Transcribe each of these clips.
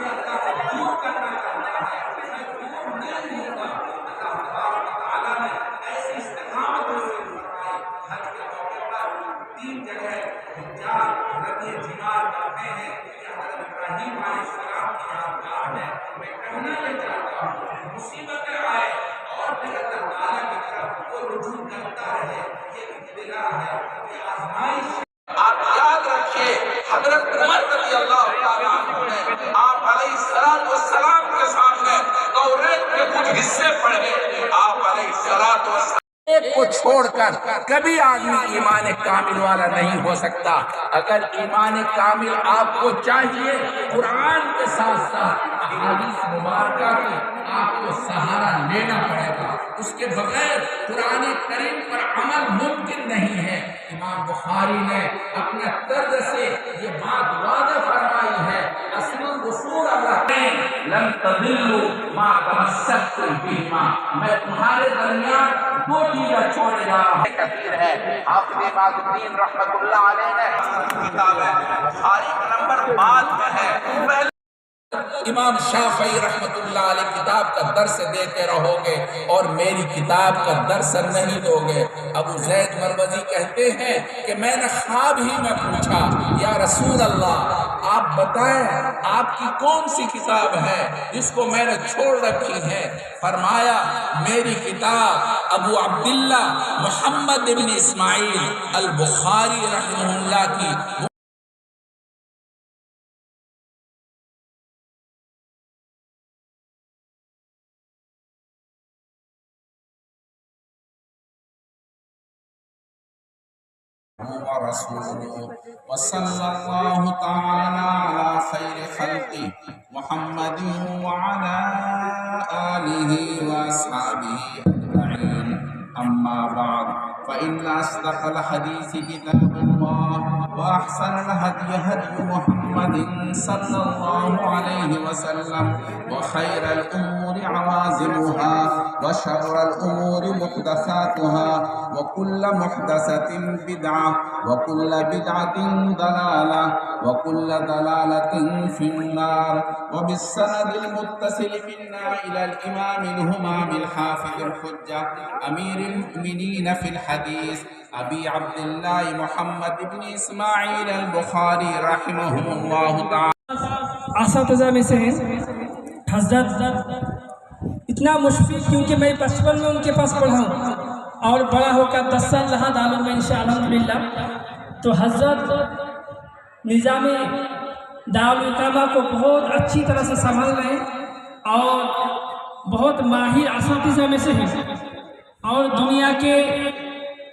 مصیبت اللہ کو دور کرنا چاہتا ہے میں دور نہیں ہوں گا اللہ تبارک و تعالیٰ نے ایسی استقامت نصیب فرمائی حج کے موقع پر تین جگہ حجاج ربی جمار کرتے ہیں کہ حضرت ابراہیم علیہ السلام کی یادگار ہے میں کہنا یہ چاہتا ہوں مصیبتیں آئے اور پھر اللہ تعالیٰ کی طرف وہ رجوع کرتا رہے یہ ابتلا ہے یہ آزمائش آپ یاد رکھیے حضرت عمر رضی اللہ تعالیٰ عنہ نے آپ علیہ السلام والسلام کے سامنے توریت کے کچھ حصے پڑھے آپ علیہ السلام والسلام ایک کو چھوڑ کر کبھی آدمی ایمان کامل والا نہیں ہو سکتا۔ اگر ایمان کامل آپ کو چاہیے، قرآن کے ساتھ ساتھ احادیث مبارکہ کی آپ کو سہارا لینا پڑے گا۔ اس کے بغیر قرآن کریم پر عمل ممکن نہیں ہے۔ امام بخاری نے اپنے طرز سے یہ بات وعدہ فرمائی ہے اصل رسول اللہ لن تضلوا ما تمسکتم بهما. میں تمہارے درمیان دو چیزیں چھوڑے جا رہا ہوں۔ کثیر ہے۔ آپ نے بات الدین رحمت اللہ علیہ نے کتاب ہے۔ کا نمبر بعد میں ہے۔ پہلے امام شافعی رحمت اللہ علیہ کتاب کا درس دیتے رہو گے اور میری کتاب کا درس نہیں دو گے ابو زید مروزی کہتے ہیں کہ میں نے خواب ہی میں پوچھا یا رسول اللہ آپ بتائیں آپ کی کون سی کتاب ہے جس کو میں نے چھوڑ رکھی ہے؟ فرمایا، میری کتاب ابو عبداللہ محمد بن اسماعیل البخاری رحمہ اللہ کی ورسوله. وصلى الله تعالى على خير خلقه محمد وعلى آله وأصحابه أجمعين. أما بعد فإن أصدق الحديث كتاب الله. وأحسن الهدي هدي محمد صلى الله عليه وسلم وخير الأمور عوازمها وشر الأمور محدثاتها وكل محدثة بدعة وكل بدعة ضلالة وكل ضلالة في النار. وبالسند المتصل منا إلى الإمام الهمام الحافظ الحجة أمير المؤمنين في الحديث أبي عبد محمد بن إسماعيل البخاري رحمه الله تعالى اساتذہ میں سے ہیں حضرت اتنا مشفق کیونکہ میں بچپن میں ان کے پاس پڑھا ہوں اور بڑا ہو کر دس سال رہا دارال میں انشاء الحمد للہ تو حضرت نظام دارالقامہ کو بہت اچھی طرح سے سنبھال رہے ہیں اور بہت ماہر اساتذہ میں سے ہیں اور دنیا کے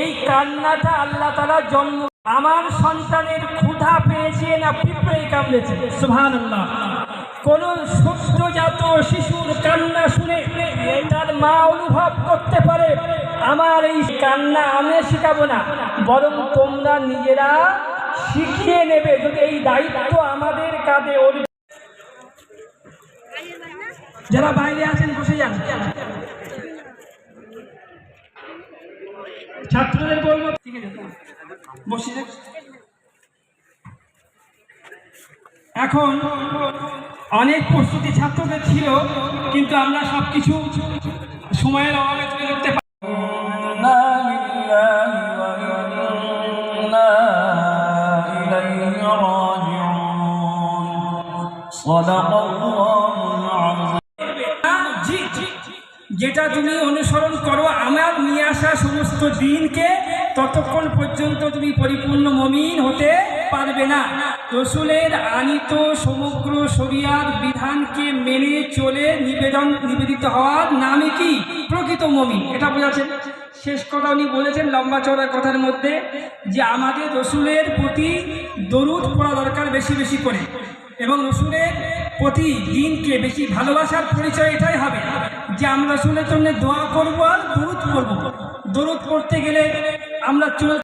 এই কান্নাটা আল্লাহ তালা জন্ম আমার সন্তানের ক্ষুধা পেয়েছে না পিঁপড়ে কামড়েছে। সুহান কোন সদ্যজাত শিশুর কান্না শুনে তার মা অনুভব করতে পারে, আমার এই কান্না আমি শিখাবো না। বরং তোমরা নিজেরা শিখিয়ে নেবে যদি এই দায়িত্ব আমাদের কাঁধে যারা বাইরে আছেন, বসে যান। ছাত্রদের বলব ঠিক আছে বসে এখন অনেক প্রস্তুতি ছাত্রদের ছিল কিন্তু আমরা সবকিছু সময়ের অভাবে তুলে ধরতে পারি জি, যেটা তুমি অনুসরণ করো, আমার নিয়ে আসা সমস্ত দিনকে ততক্ষণ পর্যন্ত তুমি পরিপূর্ণ মমিন হতে পারবে না। রসুলের আনিত সমগ্র শরিয়ার বিধানকে মেনে চলে নিবেদন, নিবেদিত হওয়ার নামে কি? প্রকৃত মমিন। এটা বোঝাচ্ছেন শেষ কথা উনি বলেছেন লম্বা চড়া কথার মধ্যে যে আমাদের রসুলের প্রতি দরুদ পড়া দরকার বেশি বেশি করে। এবং রসুলের প্রতি দিনকে বেশি ভালোবাসার পরিচয় এটাই হবে, যে আমরা রসুলের জন্য দোয়া করব আর দরুদ করব দরুদ করতে গেলে আমরা চলে